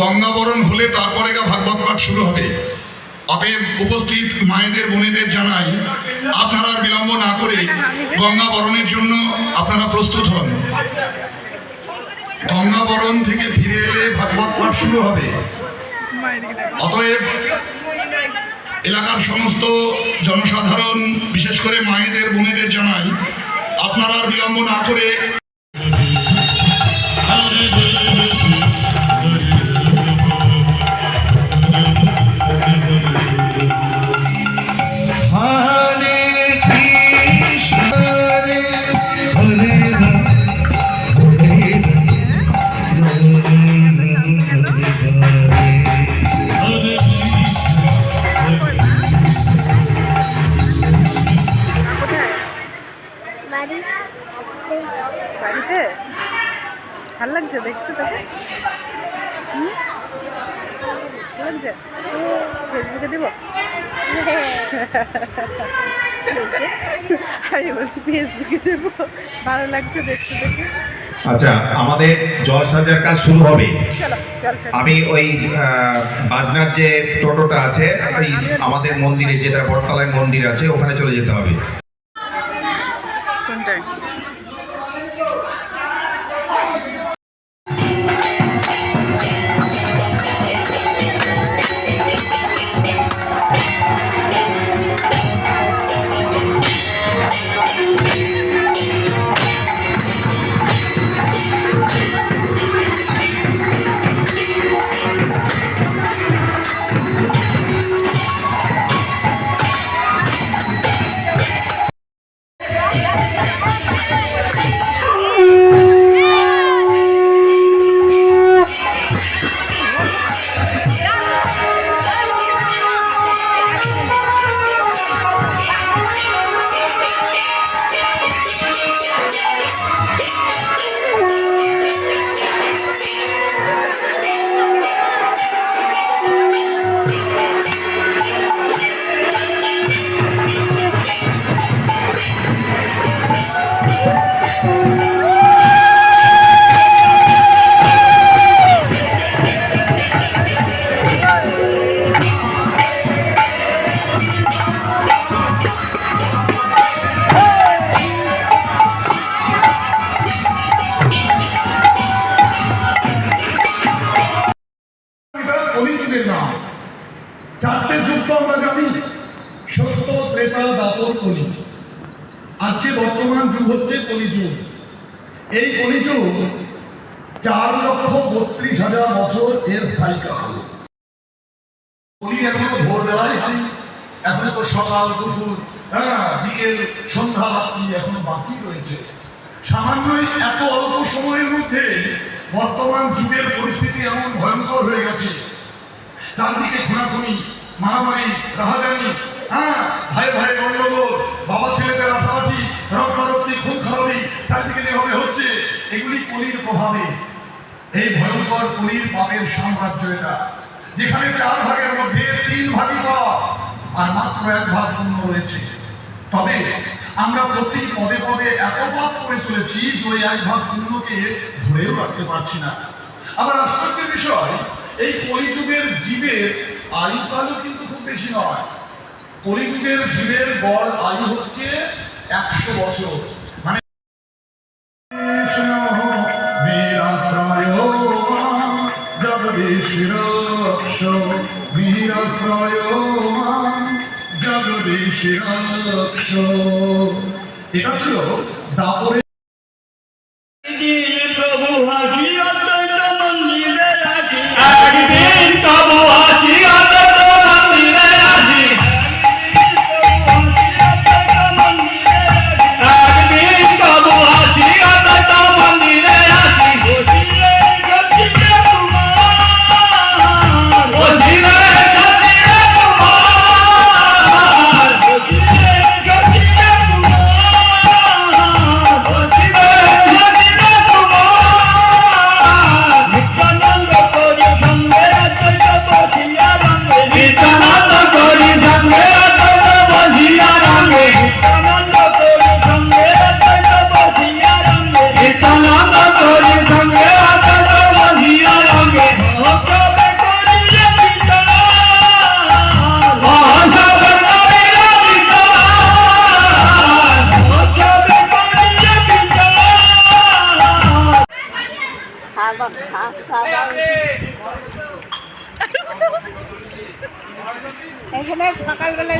গঙ্গাবরণ হলে তারপরে গা ভাগবত পাঠ শুরু হবে। অতএব উপস্থিত মায়েদের, বোনেদের জানাই, আপনারা বিলম্ব না করে গঙ্গাবরণের জন্য আপনারা প্রস্তুত হন। গঙ্গাবরণ থেকে ফিরে এলে ভাগবত পাঠ শুরু হবে। অতএব এলাকার সমস্ত জনসাধারণ, বিশেষ করে মায়েদের, বোনেদের জানাই, আপনারা বিলম্ব না করে লাগছে দেখতে? ভালো লাগছে? ফেসবুকে দিব? আমি বলছি ফেসবুকে দেবো। ভালো লাগছে দেখতে দেখে। আচ্ছা আমাদের জল সাজার কাজ শুরু হবে। আমি ওই বাজনার যে টোটোটা আছে ওই আমাদের মন্দিরে যেটা বটতলায় মন্দির আছে ওখানে চলে যেতে হবে। আমরা জানি সত্য ত্রেতা দাপর কলি আজকে বর্তমান যুগ হচ্ছে কলিযুগ এই কলিযুগ চার লক্ষ বত্রিশ হাজার বছর এর স্থায়ীকাল কলি। এখনও ভোরবেলায় হয় এখনও তো সকাল, দুপুর হ্যাঁ বিকেল, সন্ধ্যা, রাত্রি এখনও বাকি রয়েছে। সামান্যই এত অল্প সময়ের মধ্যে বর্তমান যুগের পরিস্থিতি এমন ভয়ঙ্কর হয়ে গেছে। চারদিকে খুনাখুনি মারামারি, রাহাজানি হ্যাঁ? ভাই ভাই গন্ডগোল বাবা ছেলেদের রাতারাতি রক্তারক্তি খুব খারাপি চারদিকে যেভাবে হচ্ছে, এগুলি কলির প্রভাবে। এই ভয়ঙ্কর কলির পাপের সাম্রাজ্য এটা, যেখানে চার ভাগের মধ্যে তিন ভাগই পাপ, আর মাত্র এক ভাগ পূর্ণ রয়েছে। তবে আমরা প্রতি পদে পদে এত পাপ করে চলেছি ওই এক ভাগ পূর্ণকে ধরেও রাখতে পারছি না। আবার আশ্চর্যের বিষয়, এই কলিযুগের জীবের আয়ুকালও কিন্তু খুব বেশি নয়। কলিযুগের জীবের গড় আয়ু হচ্ছে একশো বছর। মানে এটা ছিল দাপরে খা খাবার এখানে